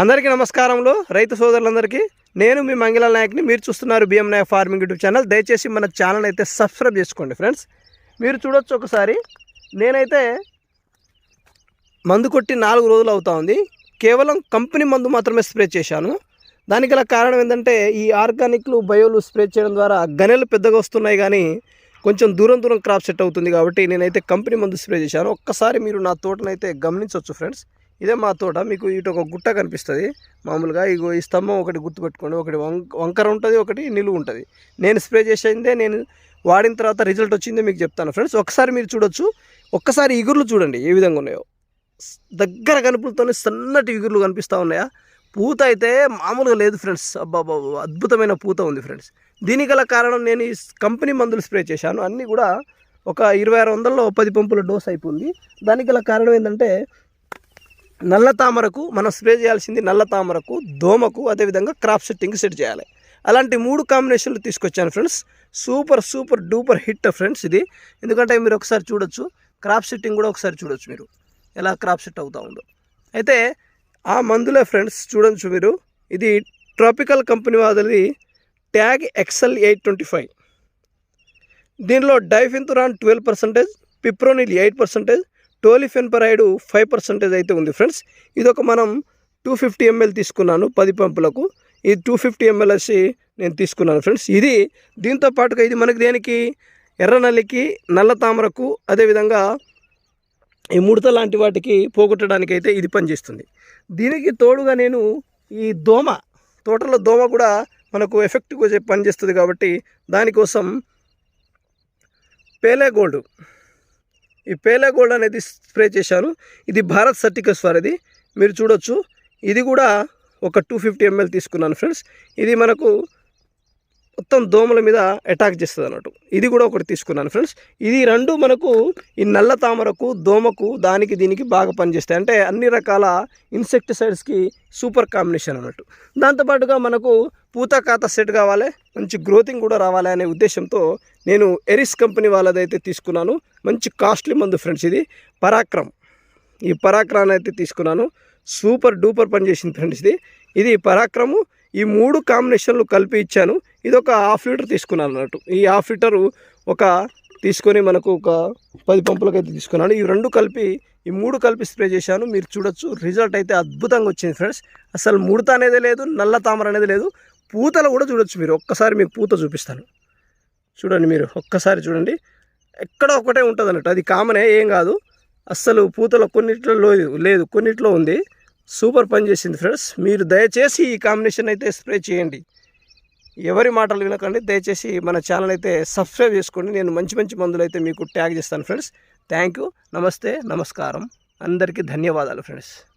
అందరికీ నమస్కారములు. రైతు సోదరులందరికీ నేను మీ మంగళ నాయక్ని. మీరు చూస్తున్నారు BM Nayak farming YouTube channel. దయచేసి మన ఛానల్ అయితే సబ్స్క్రైబ్ చేసుకోండి ఫ్రెండ్స్. మీరు చూడొచ్చు ఒకసారి. నేనైతే మందు కొట్టి నాలుగు రోజులు అవుతా ఉంది. కేవలం కంపెనీ మందు మాత్రమే స్ప్రే చేశాను. దానికి గల కారణం ఏంటంటే ఈ ఆర్గానిక్లు బయోలు స్ప్రే చేయడం ద్వారా గనెలు పెద్దగా వస్తున్నాయి కానీ కొంచెం దూరం దూరం క్రాప్ సెట్ అవుతుంది కాబట్టి నేనైతే కంపెనీ మందు స్ప్రే చేశాను. ఒక్కసారి మీరు నా తోటనైతే గమనించవచ్చు ఫ్రెండ్స్. ఇదే మా తోట. మీకు ఇటు ఒక గుట్ట కనిపిస్తుంది. మామూలుగా ఇగో ఈ స్తంభం ఒకటి గుర్తుపెట్టుకోండి. ఒకటి వంకర ఉంటుంది ఒకటి నిలువు ఉంటుంది. నేను స్ప్రే చేసిందే నేను వాడిన తర్వాత రిజల్ట్ వచ్చిందే మీకు చెప్తాను ఫ్రెండ్స్. ఒకసారి మీరు చూడొచ్చు. ఒక్కసారి ఇగుర్లు చూడండి ఏ విధంగా ఉన్నాయో. దగ్గర కనుపులతోనే సన్నటి ఇగుర్లు కనిపిస్తూ ఉన్నాయా? పూత అయితే మామూలుగా లేదు ఫ్రెండ్స్. అబ్బాబా అద్భుతమైన పూత ఉంది ఫ్రెండ్స్. దీనికి గల కారణం నేను ఈ కంపెనీ మందులు స్ప్రే చేశాను. అన్నీ కూడా ఒక ఇరవై ఆరు వందల్లో పది పంపుల డోస్ అయిపోయింది. దానికి గల కారణం ఏంటంటే నల్ల తామరకు మనం స్ప్రే చేయాల్సింది నల్ల తామరకు దోమకు అదేవిధంగా క్రాప్ సెట్టింగ్ సెట్ చేయాలి. అలాంటి మూడు కాంబినేషన్లు తీసుకొచ్చాను friends. Super super duper hit friends ఇది. ఎందుకంటే మీరు ఒకసారి చూడొచ్చు. క్రాప్ సెట్టింగ్ కూడా ఒకసారి చూడొచ్చు మీరు. ఎలా క్రాప్ సెట్ అవుతూ ఉందో. అయితే ఆ మందులే ఫ్రెండ్స్ చూడొచ్చు మీరు. ఇది ట్రాపికల్ కంపెనీ వాళ్ళది tag excel eight twenty five. దీనిలో diafenthiuron twelve percentage fipronil eight percentage tolfenpyrad five percentage అయితే ఉంది ఫ్రెండ్స్. ఇది ఒక మనం టూ ఫిఫ్టీ ఎంఎల్ తీసుకున్నాను పది పంపులకు. ఇది టూ ఫిఫ్టీ ఎంఎల్ వచ్చి నేను తీసుకున్నాను ఫ్రెండ్స్. ఇది దీంతో పాటుగా ఇది మనకి దేనికి? ఎర్ర నల్లికి నల్ల తామరకు అదేవిధంగా ఈ ముడత లాంటి వాటికి పోగొట్టడానికి అయితే ఇది పనిచేస్తుంది. దీనికి తోడుగా నేను ఈ దోమ తోటలో దోమ కూడా మనకు ఎఫెక్ట్గా పనిచేస్తుంది కాబట్టి దానికోసం పేలే గోల్డ్ ఈ పేలా గోల్డ్ అనేది స్ప్రే చేశాను ఇది భారత్ సర్టికస్ వారిది. మీరు చూడొచ్చు. ఇది కూడా ఒక టూ ఫిఫ్టీ ఎంఎల్ తీసుకున్నాను ఫ్రెండ్స్. ఇది మనకు మొత్తం దోమల మీద అటాక్ చేస్తుంది అన్నట్టు ఇది కూడా ఒకటి తీసుకున్నాను ఫ్రెండ్స్. ఇది రెండు మనకు ఈ నల్ల తామరకు దోమకు దానికి దీనికి బాగా పనిచేస్తాయి. అంటే అన్ని రకాల ఇన్సెక్టిసైడ్స్కి సూపర్ కాంబినేషన్ అన్నట్టు. దాంతోపాటుగా మనకు పూత ఖాతా సెట్ కావాలి. మంచి గ్రోతింగ్ కూడా రావాలి అనే ఉద్దేశంతో నేను ఎరిస్ కంపెనీ వాళ్ళదైతే తీసుకున్నాను. మంచి కాస్ట్లీ మందు ఫ్రెండ్స్ ఇది. పరాక్రమ్. ఈ పరాక్రాన్ని అయితే తీసుకున్నాను. సూపర్ డూపర్ పనిచేసింది ఫ్రెండ్స్ ఇది. ఇది పరాక్రము. ఈ మూడు కాంబినేషన్లు కలిపి ఇచ్చాను. ఇది ఒక హాఫ్ లీటర్ తీసుకున్నాను అన్నట్టు. ఈ హాఫ్ లీటరు ఒక తీసుకొని మనకు ఒక పది పంపులకు అయితే తీసుకున్నాను. ఈ రెండు కలిపి ఈ మూడు కలిపి స్ప్రే చేశాను. మీరు చూడొచ్చు. రిజల్ట్ అయితే అద్భుతంగా వచ్చింది ఫ్రెండ్స్. అసలు ముడత అనేది లేదు నల్ల తామర అనేది లేదు. పూతలు కూడా చూడొచ్చు మీరు. ఒక్కసారి మీకు పూత చూపిస్తాను. చూడండి మీరు. ఒక్కసారి చూడండి. ఎక్కడ ఒకటే ఉంటుంది అన్నట్టు అది కామనే ఏం కాదు. అస్సలు పూతలో కొన్నిట్లో లేదు లేదు. కొన్నిట్లో ఉంది. సూపర్ పని చేసింది ఫ్రెండ్స్. మీరు దయచేసి ఈ కాంబినేషన్ అయితే స్ప్రే చేయండి. ఎవరి మాటలు వినకండి. దయచేసి మన ఛానల్ అయితే సబ్స్క్రైబ్ చేసుకోండి. నేను మంచి మంచి మందులు అయితే మీకు ట్యాగ్ చేస్తాను ఫ్రెండ్స్. Thank you. నమస్తే. నమస్కారం. అందరికీ ధన్యవాదాలు ఫ్రెండ్స్.